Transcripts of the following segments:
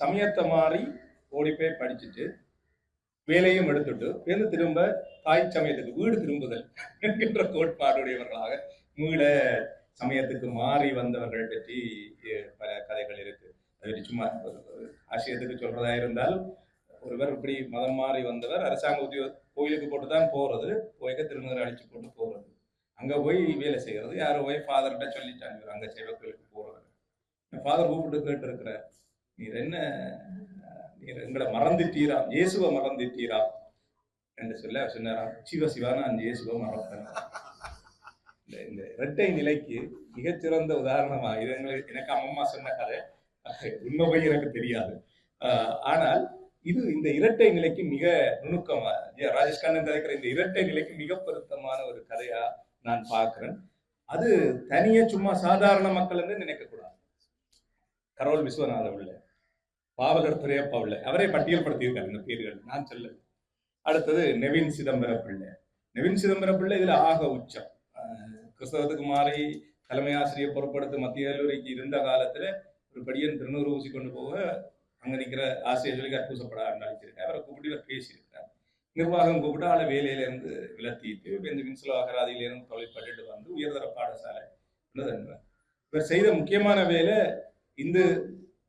சமயத்தை மாறி ஓடி போய் படிச்சுட்டு வேலையும் எடுத்துட்டு இருந்து திரும்ப தாய் சமயத்துக்கு வீடு திரும்புதல் என்கின்ற கோட்பாடுடையவர்களாக மீள சமயத்துக்கு மாறி வந்தவர்கள் பற்றி பல கதைகள் இருக்கு. அது சும்மா ஆசிரியத்துக்கு சொல்றதா இருந்தால் ஒருவர் இப்படி மதம் மாறி வந்தவர் அரசாங்க உத்தியோக கோயிலுக்கு போட்டு தான் போறது போய்க்க திருநூறு அழிச்சு போட்டு போறது. அங்க போய் வேலை செய்யறது யாரோ போய் ஃபாதர்கிட்ட சொல்லிட்டாங்க அங்க செய்வ கோயிலுக்கு போறது ஃபாதர் கூப்பிட்டு கேட்டு இருக்கிறார் நீர் என்ன நீர் எங்களை மறந்துட்டீரா? இயேசுவை மறந்துட்டீரா? என்று சொல்ல அவர் சொன்னாராம் சிவ சிவா நான் இயேசுவை மறப்பேன். இந்த இந்த இரட்டை நிலைக்கு மிகச்சிறந்த உதாரணமா இது எங்களுக்கு எனக்கு அம்மா சொன்ன கதை. உண்மை போய் எனக்கு தெரியாது. ஆஹ் ஆனால் இது இந்த இரட்டை நிலைக்கு மிக நுணுக்கமா. ஜெ- ராஜேஷ் கதைக்கிற இந்த இரட்டை நிலைக்கு மிக பொருத்தமான ஒரு கதையா நான் பார்க்கிறேன். அது தனியே சும்மா சாதாரண மக்கள் என்று நினைக்க கூடாது கரோல் விஸ்வநாத உள்ள. பாவலர் துரையப்பா உள்ள அவரே பட்டியல்படுத்தியிருக்காரு இந்த பேர்கள். நான் சொல்ல அடுத்தது நெவின் சிதம்பர பிள்ளை நெவின் சிதம்பர பிள்ளை இதுல ஆக உச்சம். ஆஹ் கிறிஸ்தவத்துக்கு மாறி தலைமை ஆசிரியர் பொறுப்படுத்த மத்திய கல்லூரிக்கு இருந்த காலத்துல ஒரு படியன் திருநூறு ஊசி கொண்டு போக அங்க நிற்கிற ஆசிரியர்களுக்கு அற்புசப்பட அழைச்சிருக்காரு அவரை கூப்பிட்டு இவர் நிர்வாகம் கூப்பிட்டு ஆளை வேலையில இருந்து விலத்திட்டு இந்த மின்சுல அகராதியிலிருந்து தொழிற்பட்டு வந்து உயர்தர பாடசாலை. இவர் செய்த முக்கியமான வேலை இந்து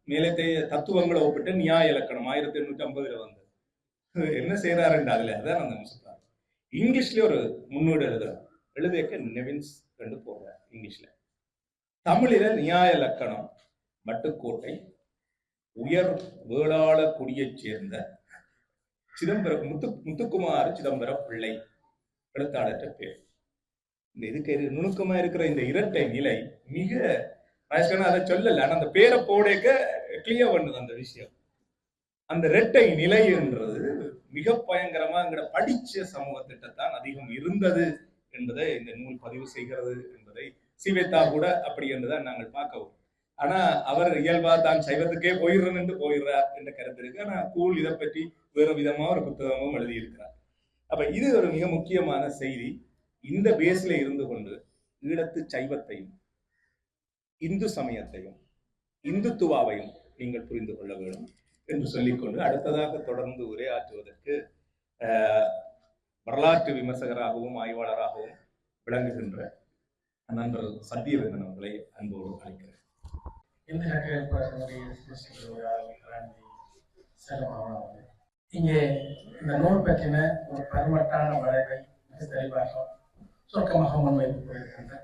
மேலத்தைய தத்துவங்களை ஒப்பிட்டு நியாய இலக்கணம் ஆயிரத்தி எண்ணூற்றி ஐம்பதுல வந்தது. என்ன செய்யறாருண்டு அதுல அதான் அந்த சொல்றாரு இங்கிலீஷ்ல ஒரு முன்னோடு எழுதுறாரு. எழுதியக்க நெவின்ஸ் கண்டு போடுறார் இங்கிலீஷ்ல. தமிழில நியாய இலக்கணம் மட்டுக்கோட்டை உயர் வேளாள குடியைச் சேர்ந்த சிதம்பரம் முத்து முத்துக்குமார் சிதம்பரம் பிள்ளை எழுத்தாளர்கிட்ட பேர். இந்த இதுக்கு நுணுக்கமா இருக்கிற இந்த இரட்டை நிலை மிக ராஜேஷ்கண்ணா அதை சொல்லல. ஆனா அந்த பேரை போடேக்க கிளியர் பண்ணுது அந்த விஷயம். அந்த ரெட்டை நிலைன்றது மிக பயங்கரமா எங்கட படிச்ச சமூகத்திட்ட தான் அதிகம் இருந்தது என்பதை இந்த நூல் பதிவு செய்கிறது என்பதை சிவேதா கூட அப்படி என்றுதான் நாங்கள் பார்க்கவும் ஆனா அவர் இயல்பா தான் சைவத்துக்கே போயிடுறேன் என்று போயிடுறார் என்ற கருத்து இருக்கு. ஆனா கூழ் இதை பற்றி வேறு விதமா ஒரு புத்தகமும் எழுதியிருக்கிறார். அப்ப இது ஒரு மிக முக்கியமான செய்தி. இந்த பேஸ்ல இருந்து கொண்டு ஈழத்து சைவத்தையும் இந்து சமயத்தையும் இந்துத்துவாவையும் நீங்கள் புரிந்து கொள்ள வேண்டும் என்று சொல்லிக்கொண்டு அடுத்ததாக தொடர்ந்து உரையாற்றுவதற்கு ஆஹ், வரலாற்று விமர்சகராகவும் ஆய்வாளராகவும் விளங்குகின்ற நண்பர் சத்தியவேந்தன் அவர்களை அன்போடு அழைக்கிறேன். இந்த இங்கே இந்த நூல் பற்றின ஒரு பருமட்டான வளைவை மிக தெளிவாக சுருக்கமாக முன்வைத்து போயிருக்கின்ற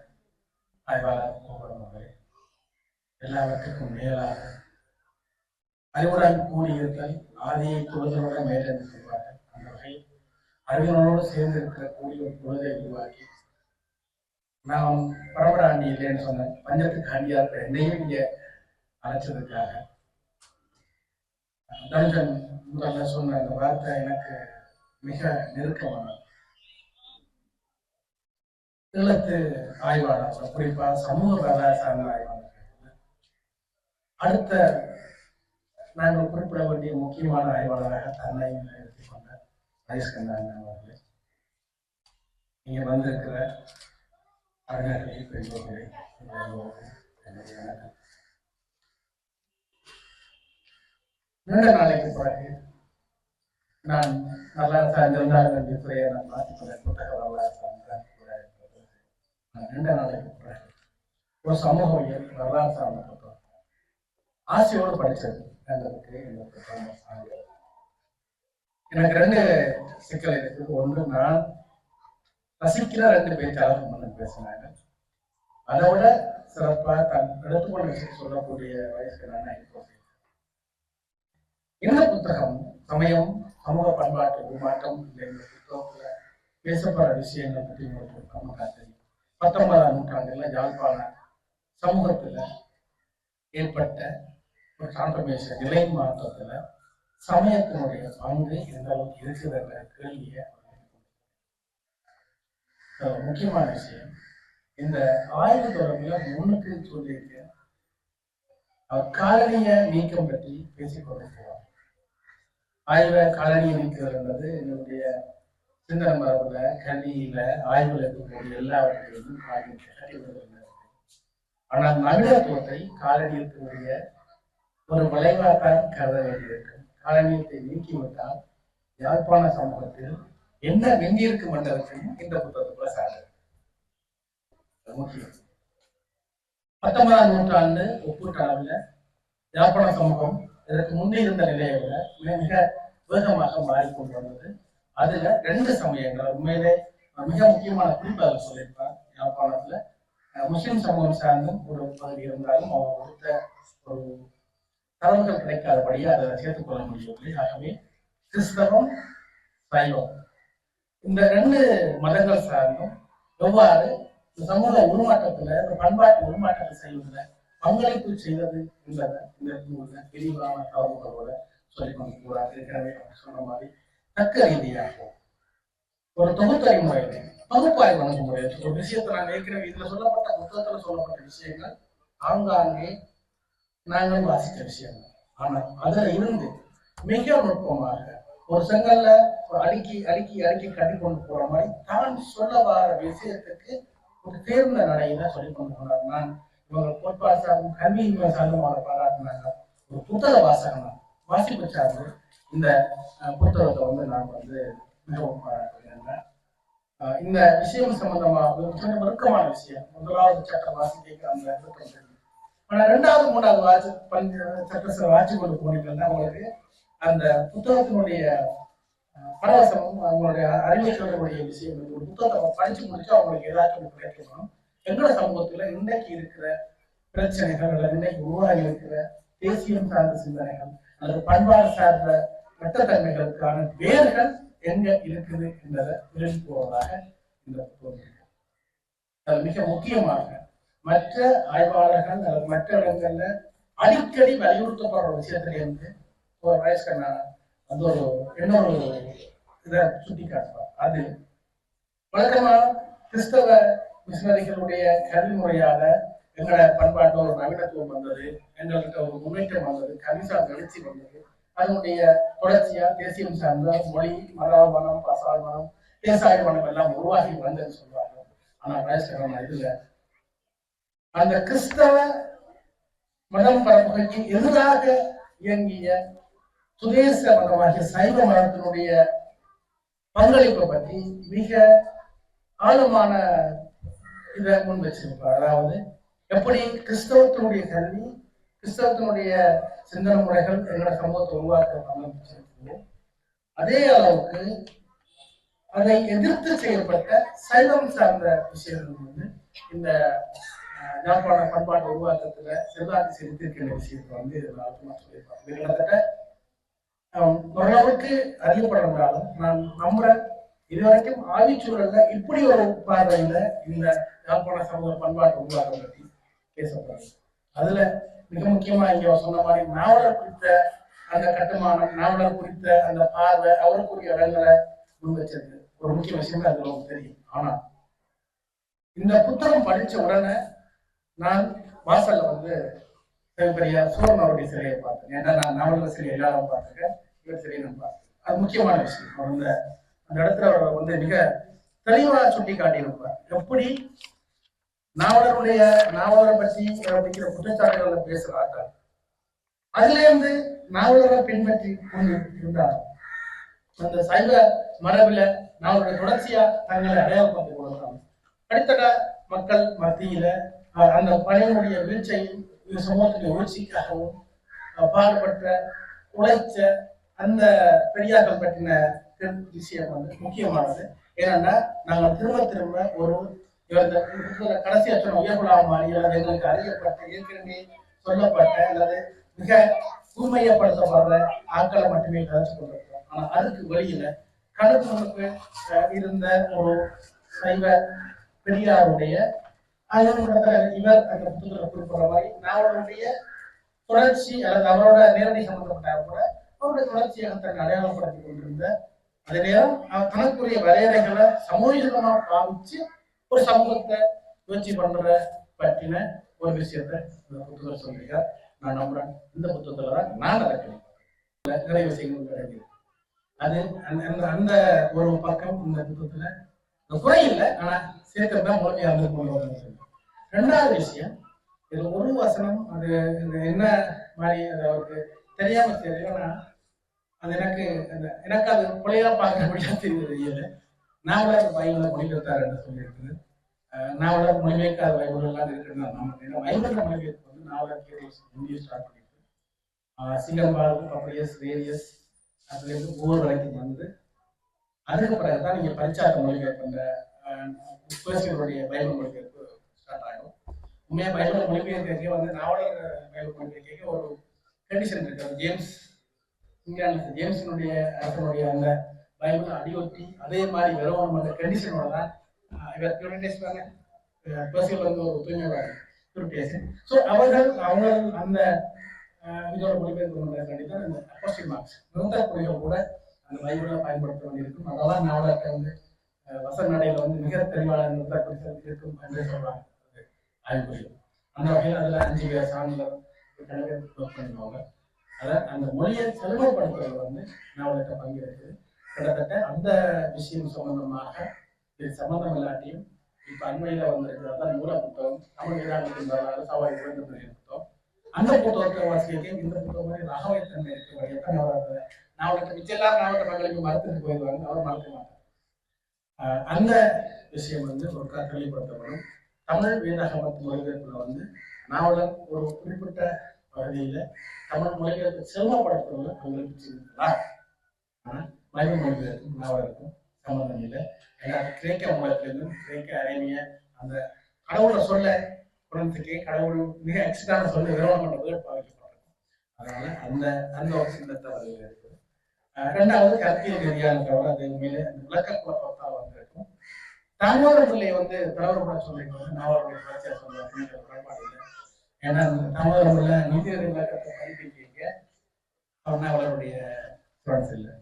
ஆய்வாளர் கோபுரம் அவர்களே. எல்லாவற்றுக்கும் மேலாக அறிவுடன் கூடியிருத்தல் ஆதியை தொழுதலுடன் மேலென்று சொல்வார்கள் அந்த வகையில் அறிவினோடு சேர்ந்து இருக்கிற கூடிய ஒரு பொழுதை உருவாக்கி நாம் பரவராண்டி இல்லைன்னு சொன்னேன் பஞ்சத்துக்கு அண்டியா இருக்கிற என்னையும் இங்கே அழைச்சதுக்காக தனுஜன் முதல்ல சொன்ன அந்த வார்த்தை எனக்கு மிக நெருக்கமானது. ஈழத்து ஆய்வாளர் குறிப்பா சமூக வரலாறு சார்ந்த ஆய்வாளர்கள் அடுத்த நாங்கள் குறிப்பிட வேண்டிய முக்கியமான ஆய்வாளராக தன்னை எடுத்துக்கொண்ட கொண்ட ரயிஸ்கந்தன் அவர்களே. இங்க வந்திருக்கிற அறிஞர்களே பெரியவர்களே நீண்ட நாளைக்கு பிறகு நான் நல்லா சார்ந்திருந்தார் என்று துறையை நான் மாற்றிக்கொண்டேன் புத்தக வரலாறு நான் நீண்ட நாளைக்கு பிறகு ஒரு சமூகவியல் வரலாறு சார்ந்த ஆசையோடு படித்தது. எனக்கு ரெண்டு சிக்கல் இருக்கு. ஒன்று நான் ரசிக்கிற ரெண்டு பேச்சாளர் முன்ன பேசினாங்க. அதை விட சிறப்பாக தன் எடுத்துக்கொண்ட விஷயம் சொல்லக்கூடிய வயசுக்கு நான் இப்போ இந்த புத்தகம் சமயம் சமூக பண்பாட்டு உருமாற்றம் என்ற புத்தகத்துல பேசப்படுற விஷயங்கள் பற்றி உங்களுக்கு நமக்கு தெரியும். பத்தொன்பதாம் நூற்றாண்டுல யாழ்ப்பாண சமூகத்துல ஏற்பட்ட கான்ட்ரமேஷன் நிலை மாற்றத்துல சமயத்தினுடைய பங்கு எந்த அளவுக்கு இருக்குதுன்ற கேள்வியை முக்கியமான விஷயம் இந்த ஆய்வு தொடர்பில் முன்னுக்கு சொல்லியிருக்க அவர் காலனிய நீக்கம் பற்றி பேசிக்கொண்டிருக்கிறார் ஆய்வ காலனிய நீக்குதல் என்பது என்னுடைய சிந்தனை மரபுல கல்வியில ஆய்வுல இருக்கக்கூடிய எல்லாவற்றிலும் காலனி ஆனால் நவீனத்துவத்தை காலனியத்தினுடைய ஒரு விளைவாக கருத வேண்டியிருக்கும் காலனியத்தை நீக்கிவிட்டால் யாழ்ப்பாண சமூகத்தில் என்ன வெந்தியிருக்கும் என்றதற்கும் இந்த புத்தகத்துக்குள்ள சான்று. முக்கியம். பத்தொன்பதாம் நூற்றாண்டு ஒப்பீட்டு அளவில் யாழ்ப்பாண சமூகம் இதற்கு முன்னே இருந்த நிலையை விட மிக மிக வேகமாக மாறிக்கொண்டு வந்தது. அதுல ரெண்டு சமயங்கள் உண்மையிலே மிக முக்கியமான குறிப்பு அதில் சொல்லியிருப்பார். யாழ்ப்பாணத்துல முஸ்லிம் சமூகம் சார்ந்தும் ஒரு பகுதி இருந்தாலும் அவர் கொடுத்த ஒரு தரவுகள் கிடைக்காதபடியே அதை சேர்த்துக் கொள்ள முடியவில்லை ஆகவே கிறிஸ்தவம் சைவம் இந்த ரெண்டு மதங்கள் சார்ந்தும் எவ்வாறு இந்த சமூக உருமாற்றத்துல இந்த பண்பாட்டு உருமாற்றத்தை செய்வதில் பங்களிப்பு செய்தது என்பதை இந்த நூல்ல விரிவான தகவல்களோட சொல்லிக் கொண்டு கூடாது ஏற்கனவே சொன்ன மாதிரி தக்க ரீதியாக ஒரு தொகுத்தறி முறையில பகுப்பாய்வு அணுகுமுறை ஒரு விஷயத்தை நான் ஏற்கனவே இதுல சொல்லப்பட்ட புத்தகத்துல சொல்லப்பட்ட விஷயங்கள் ஆங்காங்கே நாங்கள் வாசித்த விஷயம் ஆனா அதுல இருந்து மிக நுட்பமாக ஒரு செங்கல்ல ஒரு அடுக்கி அடுக்கி அடுக்கி கட்டி கொண்டு போற மாதிரி தான் சொல்ல வர விஷயத்துக்கு ஒரு தேர்ந்த நடையில சொல்லி கொண்டு போனார். நான் இவங்க கோட்பாடு கல்வியின்மை கல்வி சார்ந்தும் அவரை பாராட்டினாங்க ஒரு புத்தக வாசகம் வாசிப்பு சார்ந்து இந்த புத்தகத்தை வந்து நான் வந்து மிகவும் பாராட்டுகிறேன். இந்த விஷயம் சம்பந்தமாக ஒரு நெருக்கமான விஷயம். முதலாவது சட்ட வாசிக்க அந்த ஆனால் ரெண்டாவது மூணாவது வாட்சி பஞ்ச சட்டத்தை வாட்சி கொண்டு போனீங்கன்னா உங்களுக்கு அந்த புத்தகத்தினுடைய அஹ், பரவசமும் அவங்களுடைய அறிவை சொல்லக்கூடிய விஷயம் ஒரு புத்தகத்தை படிச்சு முடிச்சு அவங்களுக்கு ஏதாச்சும் கிடைக்கணும். எங்களோட சமூகத்துல இன்னைக்கு இருக்கிற பிரச்சனைகள் அல்லது இன்னைக்கு உருவாகி இருக்கிற தேசியம் சார்ந்த சிந்தனைகள் அல்லது பண்பாடு சார்ந்த மெட்டத்தன்மைகளுக்கான வேர்கள் எங்க இருக்குது என்பதை விரும்பி போவதாக இந்த புத்தகம் அது மிக முக்கியமாக மற்ற ஆய்வாளர்கள் அல்லது மற்ற இடங்கள்ல அடிக்கடி வலியுறுத்தப்படுற விஷயத்துல இருந்து ஒரு வயசுக்கான அந்த ஒரு இன்னொரு இதை சுட்டி காட்டுவார் அது வழக்கமா கிறிஸ்தவ மிஷினரிகளுடைய கல்வி முறையால எங்களோட பண்பாட்டு ஒரு நவீனத்துவம் வந்தது எங்கள்கிட்ட ஒரு முன்னேற்றம் வந்தது கவிசா எழுச்சி வந்தது. அதனுடைய தொடர்ச்சியா தேசியம் சார்ந்த மொழி மரா மனம் தேசாய மனம் எல்லாம் உருவாகி வந்ததுன்னு சொல்லுவாங்க. ஆனா வயசுக்கான இதுல அந்த கிறிஸ்தவ மதம் பரப்புகைக்கு எதிராக இயங்கிய சுதேச மதமாகிய சைவ மதத்தினுடைய பங்களிப்பை பற்றி மிக ஆழமான இதை முன் வச்சிருப்பார். அதாவது எப்படி கிறிஸ்தவத்தினுடைய கல்வி கிறிஸ்தவத்தினுடைய சிந்தனை முறைகள் எங்களோட சமூகத்தை உருவாக்க பங்களிச்சிருக்கு அதே அளவுக்கு அதை எதிர்த்து செய்யப்பட்ட சைவம் சார்ந்த விஷயங்கள் வந்து இந்த அஹ், பண்பாட்டு உருவாக்கத்துல செல்வாக்கு செலுத்திருக்கிற விஷயத்தை வந்து அழுத்தமா சொல்லியிருப்பாங்க இது கிட்டத்தட்ட ஓரளவுக்கு அறியப்பட்டிருந்தாலும் நான் நம்புறேன். இதுவரைக்கும் ஆதிச்சூழல்ல இப்படி ஒரு பார்வையில இந்த யாழ்ப்பாண சமூக பண்பாட்டு உருவாக்கம் பற்றி பேசப்படுறாங்க அதுல மிக முக்கியமா இங்க சொன்ன மாதிரி நாவலர் குறித்த அந்த கட்டுமானம் நாவலர் குறித்த அந்த பார்வை அவருக்குரிய இடங்களை முன் வச்சது. ஒரு முக்கிய விஷயம் அது நமக்கு தெரியும். ஆனா இந்த புத்தகம் படிச்ச உடனே நான் வாசல்ல வந்து பெரிய சூரன் சிலையை பார்த்தேன். ஏன்னா நான் நாவலர் சிலை எல்லாரும் பார்த்துருக்கேன். இவர் சிலையை நான் பார்த்தேன். அது முக்கியமான விஷயம். அவர் வந்து அந்த இடத்துல அவர் வந்து மிக தெளிவாக சுட்டி காட்டியிருப்பார் எப்படி நாவலருடைய நாவலரை பற்றி அப்படிங்கிற குற்றச்சாட்டுகளை பேசுறாங்க அதுல இருந்து நாவலரை பின்பற்றி கொண்டு இருந்தார். அந்த சைவ மரபில நாவலுடைய தொடர்ச்சியா தங்களை அடையாளப்படுத்திக் கொள்கிறாங்க அடுத்தட மக்கள் மத்தியில அந்த பணியினுடைய வீழ்ச்சியையும் இந்த சமூகத்துடைய வீழ்ச்சிக்காகவும் பாடுபட்ட உழைச்ச அந்த பெரியார்கள் பற்றின விஷயம் வந்து முக்கியமானது. ஏன்னா நாங்கள் திரும்ப திரும்ப ஒரு கடைசி இந்த புத்தகத்துல மாதிரி அல்லது எங்களுக்கு அறியப்பட்ட ஏற்கனவே சொல்லப்பட்ட அல்லது மிக தூய்மையப்படுத்தப்படுற ஆட்களை மட்டுமே கதைச்சு கொண்டிருக்கிறோம். ஆனா அதுக்கு வெளியில கணக்கு இருந்த ஒரு சைவ பெரியாருடைய அதே இவர் அந்த புத்தகத்துல குறிப்பிடுற மாதிரி நாவலுடைய தொடர்ச்சி அல்லது அவரோட நேரடி சம்பந்தப்பட்ட கூட அவருடைய தொடர்ச்சியாக தன்னை அடையாளப்படுத்திக் கொண்டிருந்த அதே நேரம் அவர் தனக்குரிய வரையறைகளை சமூகமாக பாவிச்சு ஒரு சமூகத்தை முயற்சி பண்ற பற்றின ஒரு விஷயத்தை இந்த புத்தகம் சொல்றீங்க நான் நம்புறேன். இந்த புத்தகத்துல தான் நான் நடக்கிறேன் நிறைய விஷயங்கள் கிடைக்குது அது அந்த அந்த- அந்த ஒரு பக்கம் இந்த புத்தகத்துல. குறை இல்லை ஆனா சேர்க்கிறது தான் முழுமையா இருந்து கொண்டு வரணும். ரெண்டாவது விஷயம் இது ஒரு வசனம் அது இது என்ன மாதிரி அது அவருக்கு தெரியாம தெரியும்னா அது எனக்கு அந்த எனக்கு அது பிள்ளையா பார்க்க முடியாது தெரியல நாவலர் பைபிள மொழிபெயர்த்தாருன்னு சொல்லியிருக்குது. நாவலர் மொழிபெயர்க்காத பைபிள் எல்லாம் இருக்குன்னு நான் பைபிள் மொழிபெயர்ப்பு வந்து நாவலர் கேரியஸ் இந்திய ஸ்டார்ட் பண்ணிருக்கு சிங்கம்பால் பப்ளியஸ் ரேரியஸ் அதுலேருந்து ஒவ்வொரு வரைக்கும் வந்து அதுக்கு பிறகு தான் நீங்கள் மொழிபெயர்ப்புன்ற மொழிபெயர்ப்பு அந்த பைபிள் மொழிபெயர்ப்பு ஸ்டார்ட் ஆகும் உண்மையாக பைபிள் மொழிபெயர்க்க வந்து நாவலர் பைபிள் மொழிபெயர்க்க ஒரு கண்டிஷன் இருக்கு. ஜேம்ஸ் இங்கிலாந்து ஜேம்ஸினுடைய அரசனுடைய அந்த பைபிள் அடியொட்டி அதே மாதிரி வெறும் அந்த கண்டிஷனோட தான் இவர் பியூரிட்டேஸ் தானே பேசியல் வந்து ஒரு தூய்மைவாதி பியூரிட்டேஸ் ஸோ அவர்கள் அவங்க அந்த இதோட மொழிபெயர்ப்பு கண்டிப்பாக இந்த அப்போஸ்டிக் மார்க்ஸ் நிரந்தர கூட அந்த பைபிளை பயன்படுத்த வேண்டியிருக்கும். அதெல்லாம் நாவலர்கிட்ட வந்து ஆஹ் நடையில வந்து மிக தெளிவான நிறுத்த இருக்கும் என்று சொல்றாங்க. ஆய்வுகள் அந்த வகையில் அதில் அஞ்சு பேர் சான்றிதழ் கணக்கு நோட் பண்ணிடுவாங்க அதான் அந்த மொழியை செழுமைப்படுத்துறது வந்து நாவலர்கிட்ட பங்கெடுக்குது கிட்டத்தட்ட அந்த விஷயம் சம்பந்தமாக இது சம்பந்தம் இல்லாட்டியும் இப்ப அண்மையில வந்திருக்கிற தான் நூலா புத்தகம் தமிழ் வீராங்கத்தின் வரலாறு சவாய் சிறந்த புத்தகம் அந்த புத்தகத்தை வாசிக்க இந்த புத்தகம் மாதிரி ரகவைத்தன்மை இருக்கு. எத்தனை அவர் மிச்சம் மிச்ச எல்லாரும் நாவலத்தை மக்களுக்கு மறுத்துட்டு போயிடுவாங்க. அவர் மறக்க மாட்டாங்க. அந்த விஷயம் வந்து ஒரு தெளிவுபடுத்தப்படும். தமிழ் வேதாகமத்து மொழிபெயர்ப்புல வந்து நாவலர் ஒரு குறிப்பிட்ட பகுதியில தமிழ் மொழிபெயர்ப்பு செல்வப்படுத்துறதுல பங்களிப்பு செஞ்சிருக்கலாம் ஆனா பைபிள் மொழிபெயர்ப்பும் நாவலருக்கும் சம்பந்தம் இல்லை. ஏன்னா கிரேக்க மூலத்திலிருந்தும் கிரேக்க அரேபிய அந்த கடவுளை சொல்ல குணத்துக்கே கடவுள் மிக எக்ஸ்ட்ரான சொல்லி விரோதம் பண்ண வேர்ட் பாதிக்கப்பட்டிருக்கும் அதனால அந்த அந்த ஒரு சின்னத்தை வருகிறது ரெண்டாவது கருத்தியல் ரீதியான தவிர அது உண்மையிலே அந்த விளக்க குழப்பத்தால் வந்திருக்கும் தாமோதர பிள்ளை வந்து தலைவர் கூட சொல்லியிருக்கோம் நாவலுடைய பிரச்சனை சொல்லுவாங்க குறைபாடு இல்லை. ஏன்னா அந்த தாமோதர பிள்ளை நீதிநெறி விளக்கத்தை பதிப்பிக்க அவர் நாவலருடைய ஸ்டூடெண்ட்ஸ் இல்லை.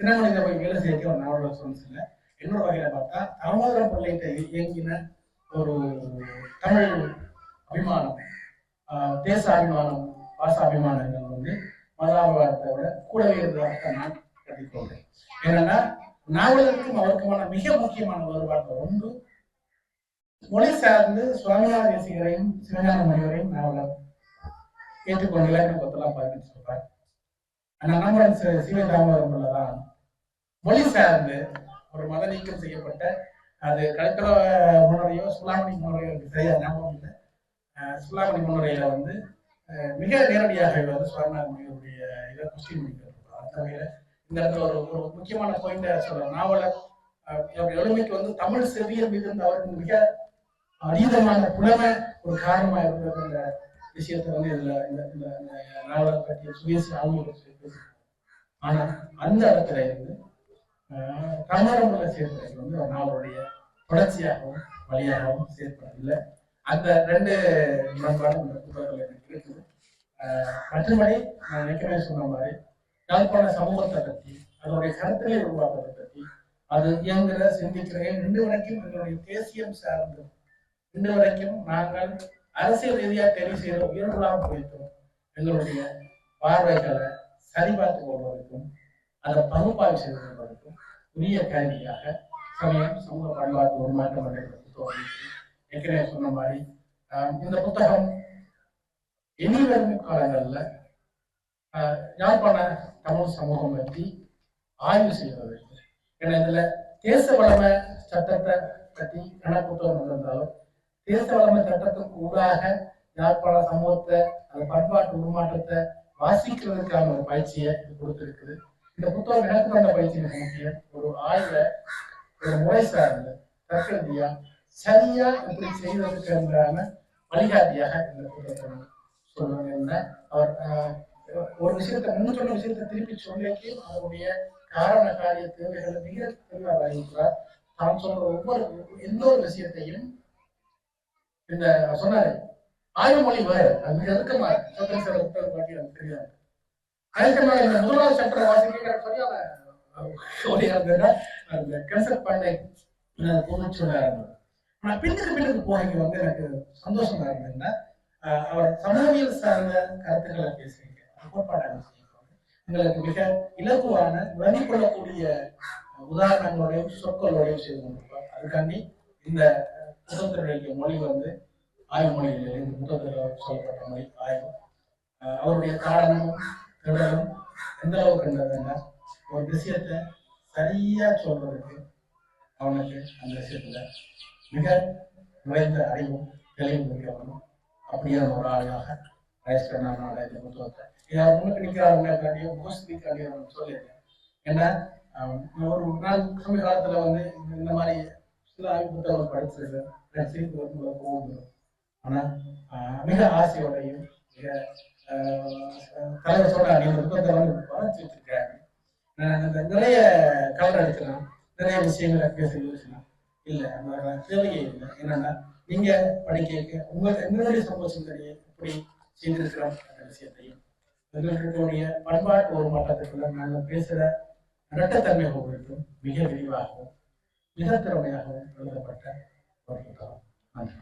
திருமணத்தை போய் வேலை செய்ய ஒரு நாவலோட ஸ்டூடெண்ட்ஸ் இல்லை. இன்னொரு வகையில பார்த்தா தாமோதர பிள்ளைகிட்ட இயங்கின ஒரு தமிழ் அபிமானம் ஆஹ் தேச அபிமானம் பாச அபிமானங்கள் வந்து முதலாம் விட கூடவே இருந்ததாக நான் கருதிக்கொள்கிறேன் ஏன்னா நாவலருக்கும் அவருக்குமான மிக முக்கியமான வேறுபாடு ஒன்று மொழி சார்ந்து சுவாமிநாத தேசிகரையும் சிவஞான முனிவரையும் நாவலர் ஏற்றுக்கொண்டு இலக்கண கொத்தெல்லாம் பதினெட்டு சொல்றார் ஆனா நம்ம சிவ தாமோதரம் உள்ளதான். மொழி சார்ந்து ஒரு மத நீக்கம் செய்யப்பட்ட அது கலெக்டர முன்னுரையோ சுலாமணி முன்னுரையோ சரியா ஞாபகம் இல்லை. சுலாமணி முன்னுரையில வந்து மிக நேரடியாக இவர் வந்து சுவாமிநாத முனிவருடைய இதை கொஸ்டின் பண்ணிக்கிறார் அந்த வகையில இந்த இடத்துல ஒரு ஒரு முக்கியமான பாயிண்ட சொல்ற நாவலர் எளிமைக்கு வந்து தமிழ் செவியர் மீது இருந்த அவருக்கு மிக அதீதமான புலமை ஒரு காரணமா இருந்தது இந்த விஷயத்தை வந்து இதுல இந்த இந்த இந்த நாவலர் பற்றிய சுயேசி ஆளுமை ஆனா அந்த இடத்துல இருந்து கமரமுள்ள சேர்ப்பது வந்து நாவலுடைய தொடர்ச்சியாகவும் வழியாகவும் செயற்படவில்லை. அந்த ரெண்டு முரண்பாடும் இந்த புத்தகங்கள் எனக்கு இருக்குது. மற்றபடி நான் ஏற்கனவே சொன்ன மாதிரி யாழ்ப்பாண சமூகத்தை பற்றி அதனுடைய கருத்துக்களை உருவாக்குவதை பற்றி அது இயங்குகிற சிந்திக்கிறேன் இன்று வரைக்கும் எங்களுடைய தேசியம் சார்ந்து இன்று வரைக்கும் நாங்கள் அரசியல் ரீதியாக தெரிவு செய்கிற உயிர்களாக குறித்தும் எங்களுடைய பார்வைகளை சரிபார்த்து கொள்வதற்கும் அதை பகுப்பாய்வு செய்து கொள்வதற்கும் உரிய கருவியாக சமயம் சமூக பண்பாட்டு உருமாற்றம் என்ற புத்தகம் ஏற்கனவே சொன்ன மாதிரி இந்த புத்தகம் இனி வரும் காலங்கள்ல யாழ்ப்பாண தமிழ் சமூகம் பற்றி ஆய்வு செய்வது ஏன்னா இதுல தேச வளமை சட்டத்தை பற்றி கணக்கு புத்தகம் இருந்தாலும் தேச வளமை சட்டத்துக்கு ஊடாக யாழ்ப்பாண சமூகத்தை அந்த பண்பாட்டு உருமாற்றத்தை வாசிக்கிறதுக்கான ஒரு பயிற்சியை கொடுத்துருக்குது. இந்த புத்தகம் எனக்கு தந்த பயிற்சி மிக முக்கியம் ஒரு ஆய்வை ஒரு முறை சார்ந்து தற்கருதியா சரியா இப்படி செய்வதற்கு என்றான வழிகாட்டியாக இந்த புத்தகத்தை நான் என்ன அவர் ஒரு விஷயத்தை முன் சொன்ன விஷயத்தை திருப்பி சொல்லிக்கு அவருடைய காரண காரிய தேவைகளை மிக தெளிவாக அறிவிக்கிறார் தான் சொல்ற ஒவ்வொரு எந்த ஒரு விஷயத்தையும் இந்த சொன்னாரு ஆய்வு மொழி வேறு அது மிக நெருக்கமா இருக்கு. சோதனை சில புத்தகம் காட்டி எனக்கு தெரியாது அதுக்கு இந்த முதலாவது சட்ட வாசிக்கிற சரியான அந்த அந்த கன்செப்ட் பண்ணை தோணுச்சு ஆனா பின்னுக்கு பின்னுக்கு போறீங்க வந்து எனக்கு சந்தோஷமா இருந்ததுன்னா அவர் சமூகவியல் சார்ந்த கருத்துக்களை பேசுறீங்க. கோட்பாடாக எங்களுக்கு மிக இலகுவான விளங்கிக் கொள்ளக்கூடிய உதாரணங்களோடையும் சொற்களோடையும் செய்து கொண்டிருக்கோம். அதுக்காண்டி இந்த புத்தகத்தினுடைய மொழி வந்து ஆய்வு மொழிகளில் இந்த புத்தகத்தில் சொல்லப்பட்ட மொழி ஆய்வு. அவருடைய காரணமும் திடலும் எந்த அளவுக்கு இருந்ததுன்னா ஒரு விஷயத்தை சரியா சொல்றதுக்கு அவனுக்கு அந்த விஷயத்துல மிக நிறைந்த அறிவும் தெளிவும் இருக்கணும் அப்படியான ஒரு ஆளாக வயசுக்கனான இந்த புத்தகத்தை இதை அவர் முன்னுக்கு நிற்கிறாருங்கிறதையும் முகஸ்திக்காண்டியும் சொல்லியிருக்கேன் ஏன்னா ஒரு நாள் சமீப காலத்தில் வந்து இந்த- மாதிரி சில ஆய்வு புத்தகங்கள் படிச்சிருக்கேன் எனக்கு சிரிப்பு வரும்போது கோவம் வரும் ஆனா மிக ஆசையோடையும் மிக தலைவர் சொல்றாங்க இந்த புத்தகத்தை வந்து வளர்ச்சி வச்சிருக்காரு நிறைய கலர் அடிக்கலாம் நிறைய விஷயங்களை பேச யோசிக்கலாம். இல்ல தேவையே இல்லை. என்னன்னா நீங்க படிக்க உங்க எங்களுடைய சமூக சிந்தனையை எப்படி செய்திருக்கிறோம் அந்த விஷயத்தையும் எங்களுடைய பண்பாட்டு ஒரு மாற்றத்துக்குள்ள நாங்கள் பேசுற இரட்டத்தன்மை குறித்தும் மிக விரிவாகவும் மிக திறமையாகவும் எழுதப்பட்ட ஒரு புத்தகம். நன்றி.